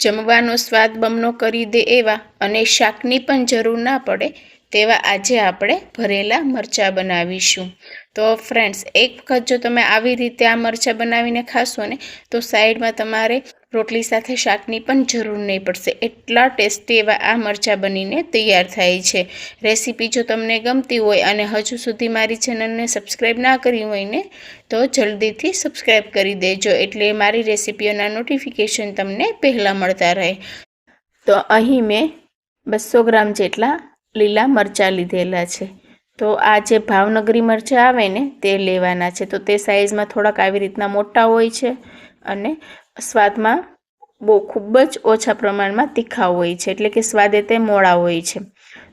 જમવાનો સ્વાદ બમણો કરી દે એવા અને શાકની પણ જરૂર ના પડે તેવા આજે આપણે ભરેલા મરચાં બનાવીશું. તો ફ્રેન્ડ્સ એક વખત જો તમે આવી રીતે આ મરચાં બનાવીને ખાશો ને, તો સાઈડમાં તમારે રોટલી સાથે શાકની પણ જરૂર નહીં પડશે. એટલા ટેસ્ટી એવા આ મરચાં બનીને તૈયાર થાય છે. રેસીપી જો તમને ગમતી હોય અને હજુ સુધી મારી ચેનલને સબસ્ક્રાઈબ ના કરી હોય ને, તો જલ્દીથી સબસ્ક્રાઈબ કરી દેજો. એટલે મારી રેસીપીઓના નોટિફિકેશન તમને પહેલાં મળતા રહે. તો અહીં મેં બસો ગ્રામ જેટલા લીલા મરચાં લીધેલા છે. તો આ જે ભાવનગરી મરચાં આવે ને, તે લેવાના છે. તો તે સાઇઝમાં થોડાક આવી રીતના મોટા હોય છે અને સ્વાદમાં બહુ ખૂબ જ ઓછા પ્રમાણમાં તીખા હોય છે, એટલે કે સ્વાદે તે મોળા હોય છે.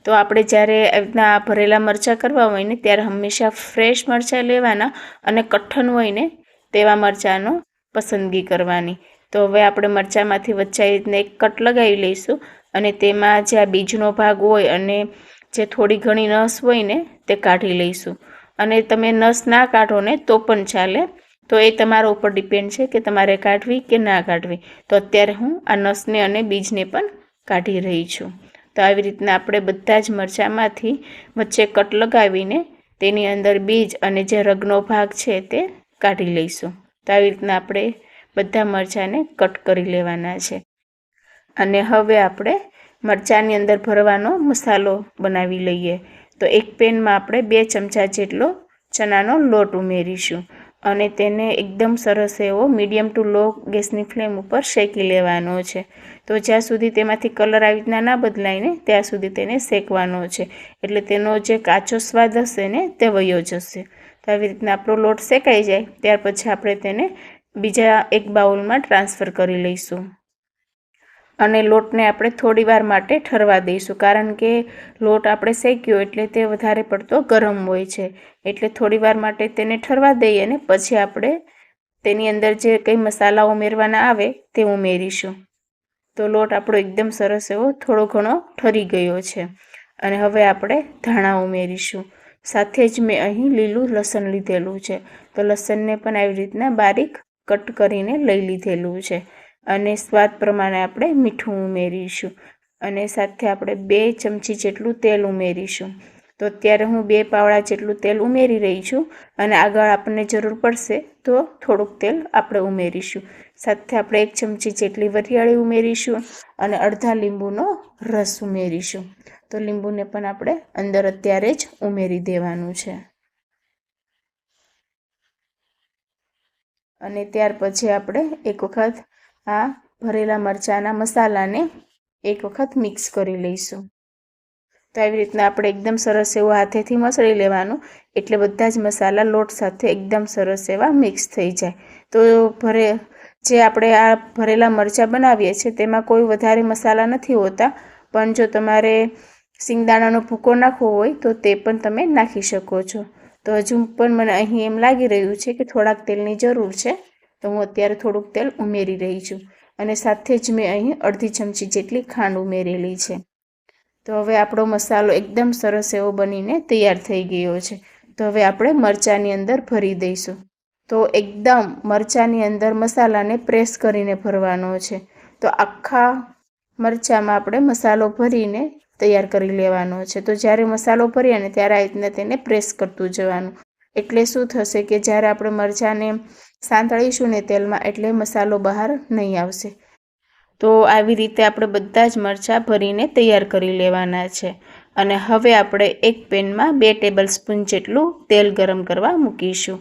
તો આપણે જ્યારે રીતના ભરેલા મરચાં કરવા હોય ને, ત્યારે હંમેશા ફ્રેશ મરચાં લેવાના અને કઠણ હોય ને, તેવા મરચાંનો પસંદગી કરવાની. તો હવે આપણે મરચાંમાંથી વચ્ચે રીતના એક કટ લગાવી લઈશું અને તેમાં જે આ બીજનો ભાગ હોય અને જે થોડી ઘણી નસ હોય ને, તે કાઢી લઈશું. અને તમે નસ ના કાઢો ને, તો પણ ચાલે. તો એ તમારા ઉપર ડિપેન્ડ છે કે તમારે કાઢવી કે ના કાઢવી. તો અત્યારે હું આ નસને અને બીજને પણ કાઢી રહી છું. તો આવી રીતના આપણે બધા જ મરચાંમાંથી વચ્ચે કટ લગાવીને તેની અંદર બીજ અને જે રગનો ભાગ છે તે કાઢી લઈશું. તો આવી રીતના આપણે બધા મરચાંને કટ કરી લેવાના છે. અને હવે આપણે મરચાંની અંદર ભરવાનો મસાલો બનાવી લઈએ. તો એક પેનમાં આપણે બે ચમચા જેટલો ચણાનો લોટ ઉમેરીશું. અને તેને એકદમ સરસ એવો મીડિયમ ટુ લો ગેસની ફ્લેમ ઉપર શેકી લેવાનો છે. તો જ્યાં સુધી તેમાંથી કલર આવી રીતના ના બદલાય ને, ત્યાં સુધી તેને શેકવાનો છે. એટલે તેનો જે કાચો સ્વાદ હશે ને, તે વયો જશે. તો આવી રીતના આપણો લોટ શેકાઈ જાય, ત્યાર પછી આપણે તેને બીજા એક બાઉલમાં ટ્રાન્સફર કરી લઈશું. અને લોટને આપણે થોડી વાર માટે ઠરવા દઈશું. કારણ કે લોટ આપણે શેક્યો એટલે તે વધારે પડતો ગરમ હોય છે. એટલે થોડી વાર માટે તેને ઠરવા દઈએ અને પછી આપણે તેની અંદર જે કંઈ મસાલા ઉમેરવાના આવે તે ઉમેરીશું. તો લોટ આપણો એકદમ સરસ એવો થોડો ઘણો ઠરી ગયો છે. અને હવે આપણે ધાણા ઉમેરીશું. સાથે જ મેં અહીં લીલું લસણ લીધેલું છે. તો લસણને પણ આવી રીતના બારીક કટ કરીને લઈ લીધેલું છે. અને સ્વાદ પ્રમાણે આપણે મીઠું ઉમેરીશું. અને સાથે આપણે બે ચમચી જેટલું તેલ ઉમેરીશું. તો અત્યારે હું બે પાવડા જેટલું તેલ ઉમેરી રહી છું અને આગળ આપણને જરૂર પડશે તો થોડુંક તેલ આપણે ઉમેરીશું. સાથે આપણે એક ચમચી જેટલી વરિયાળી ઉમેરીશું અને અડધા લીંબુનો રસ ઉમેરીશું. તો લીંબુને પણ આપણે અંદર અત્યારે જ ઉમેરી દેવાનું છે. અને ત્યાર પછી આપણે એક વખત આ ભરેલા મરચાંના મસાલાને એક વખત મિક્સ કરી લઈશું. તો આવી રીતના આપણે એકદમ સરસ એવું હાથેથી મસળી લેવાનું. એટલે બધા જ મસાલા લોટ સાથે એકદમ સરસ એવા મિક્સ થઈ જાય. તો ભરે, જે આપણે આ ભરેલા મરચાં બનાવીએ છીએ તેમાં કોઈ વધારે મસાલા નથી હોતા. પણ જો તમારે સિંગદાણાનો ભૂકો નાખવો હોય તો તે પણ તમે નાખી શકો છો. તો હજુ પણ મને અહીં એમ લાગી રહ્યું છે કે થોડાક તેલની જરૂર છે. તો હું અત્યારે થોડુંક તેલ ઉમેરી રહી છું અને સાથે જ મેં અહીં અડધી ચમચી જેટલી ખાંડ ઉમેરેલી છે. તો હવે આપણો મસાલો એકદમ સરસ એવો બનીને તૈયાર થઈ ગયો છે. તો હવે આપણે મરચાંની અંદર ભરી દઈશું. તો એકદમ મરચાંની અંદર મસાલાને પ્રેસ કરીને ભરવાનો છે. તો આખા મરચાંમાં આપણે મસાલો ભરીને તૈયાર કરી લેવાનો છે. તો જ્યારે મસાલો ભરીએ ને ત્યારે આ રીતના તેને પ્રેસ કરતું જવાનું. એટલે શું થશે કે જ્યારે આપણે મરચાંને સાંતળીશું ને તેલમાં એટલે મસાલો બહાર નહીં આવશે. તો આવી રીતે આપણે બધા જ મરચાં ભરીને તૈયાર કરી લેવાના છે. અને હવે આપણે એક પેનમાં બે ટેબલ સ્પૂન જેટલું તેલ ગરમ કરવા મૂકીશું.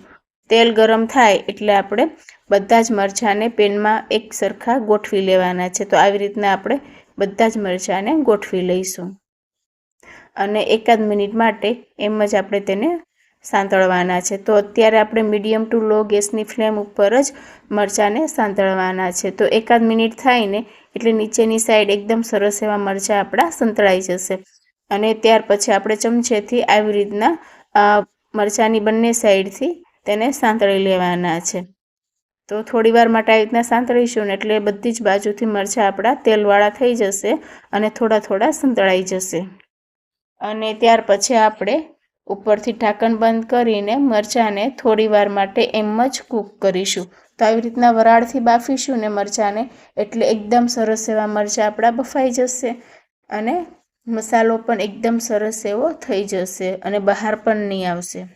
તેલ ગરમ થાય એટલે આપણે બધા જ મરચાંને પેનમાં એક સરખા ગોઠવી લેવાના છે. તો આવી રીતના આપણે બધા જ મરચાંને ગોઠવી લઈશું. અને એકાદ મિનિટ માટે એમ જ આપણે તેને સાંતળવાના છે. તો અત્યારે આપણે મીડિયમ ટુ લો ગેસની ફ્લેમ ઉપર જ મરચાંને સાંતળવાના છે. તો એકાદ મિનિટ થાય ને એટલે નીચેની સાઈડ એકદમ સરસ એવા મરચાં આપણા સંતળાઈ જશે. અને ત્યાર પછી આપણે ચમચેથી આવી રીતના મરચાંની બંને સાઈડથી તેને સાંતળી લેવાના છે. તો થોડી વાર માટે આવી રીતના સાંતળીશું ને એટલે બધી જ બાજુથી મરચાં આપણા તેલવાળા થઈ જશે અને થોડા થોડા સંતળાઈ જશે. અને ત્યાર પછી આપણે ઉપરથી ઢાંકણ બંધ કરીને મરચાંને થોડી વાર માટે એમ જ કૂક કરીશું. તો આવી રીતના વરાળથી બાફીશું ને મરચાંને એટલે એકદમ સરસ એવા મરચાં આપણા બફાઈ જશે અને મસાલો પણ એકદમ સરસ એવો થઈ જશે અને બહાર પણ નહીં આવશે.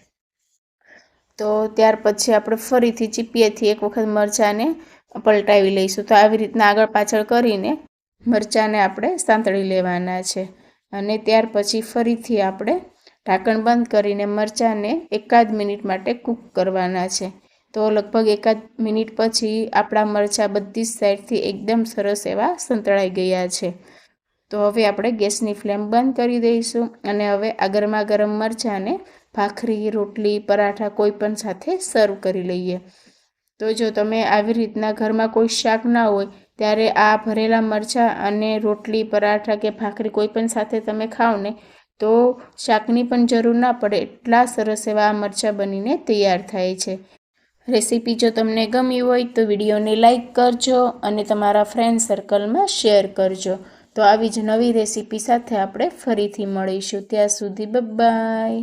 તો ત્યાર પછી આપણે ફરીથી ચીપીએથી એક વખત મરચાંને પલટાવી લઈશું. તો આવી રીતના આગળ પાછળ કરીને મરચાંને આપણે સાંતળી લેવાના છે. અને ત્યાર પછી ફરીથી આપણે ઢાંકણ બંધ કરીને મરચાંને એકાદ મિનિટ માટે કૂક કરવાના છે. તો લગભગ એકાદ મિનિટ પછી આપણા મરચાં બધી જ સાઈડથી એકદમ સરસ એવા સંતળાઈ ગયા છે. તો હવે આપણે ગેસની ફ્લેમ બંધ કરી દઈશું અને હવે આ ગરમા ગરમ મરચાંને ભાખરી, રોટલી, પરાઠા કોઈ પણ સાથે સર્વ કરી લઈએ. તો જો તમે આવી રીતના ઘરમાં કોઈ શાક ના હોય, ત્યારે આ ભરેલા મરચાં અને રોટલી, પરાઠા કે ભાખરી કોઈ પણ સાથે તમે ખાઓ ને તો શાકની પણ જરૂર ના પડે એટલા સરસ એવા આ મરચાં બનીને તૈયાર થાય છે. રેસીપી જો તમને ગમી હોય તો વિડીયોને લાઈક કરજો અને તમારા ફ્રેન્ડ સર્કલમાં શેર કરજો. તો આવી જ નવી રેસીપી સાથે આપણે ફરીથી મળીશું. ત્યાં સુધી બાય